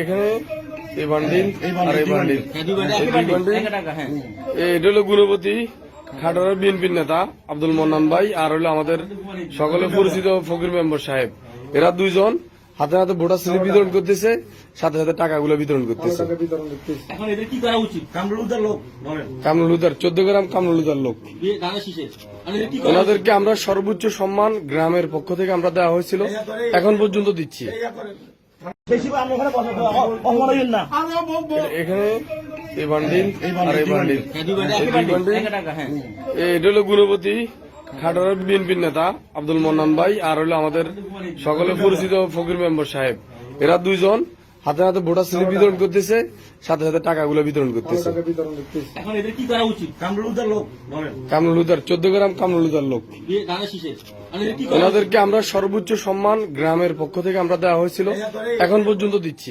এখানে এই বান্ডিল আর বান্ডিল। এটা হলো গুণপতি খাটোয়ার বিএনপির নেতা আব্দুল মন্নান ভাই আর হলো আমাদের সকলে পরিচিত ফকির মেম্বার সাহেব। এরা দুইজন। হাতে হাতে ভোটার স্লিপ বিতরণ করতেছে সাথে সাথে টাকাগুলো বিতরণ করতেছে। এখন এদের কি করা উচিত? কামরুলদার লোক বলেন। কামরুল হুদার চোদ্দ গ্রাম কামরুল হুদার লোক। ওনাদেরকে আমরা সর্বোচ্চ সম্মান গ্রামের পক্ষ থেকে আমরা দেওয়া হয়েছিল। এখন পর্যন্ত দিচ্ছি। এখানে এই বান্ডিল আর এই বান্ডিল। এটা হলো গুণপতি খাটোয়ার বিএনপির নেতা আব্দুল মন্নান ভাই আর হলো আমাদের সকলে পরিচিত ফকির মেম্বার সাহেব। এরা দুইজন হাতে হাতে ভোটার স্লিপ বিতরণ করতেছে সাথে সাথে টাকাগুলো বিতরণ করতেছে। কামরুল হুদার চোদ্দ গ্রাম কামরুল হুদার লোক। ওনাদেরকে আমরা সর্বোচ্চ সম্মান গ্রামের পক্ষ থেকে আমরা দেওয়া হয়েছিল। এখন পর্যন্ত দিচ্ছি।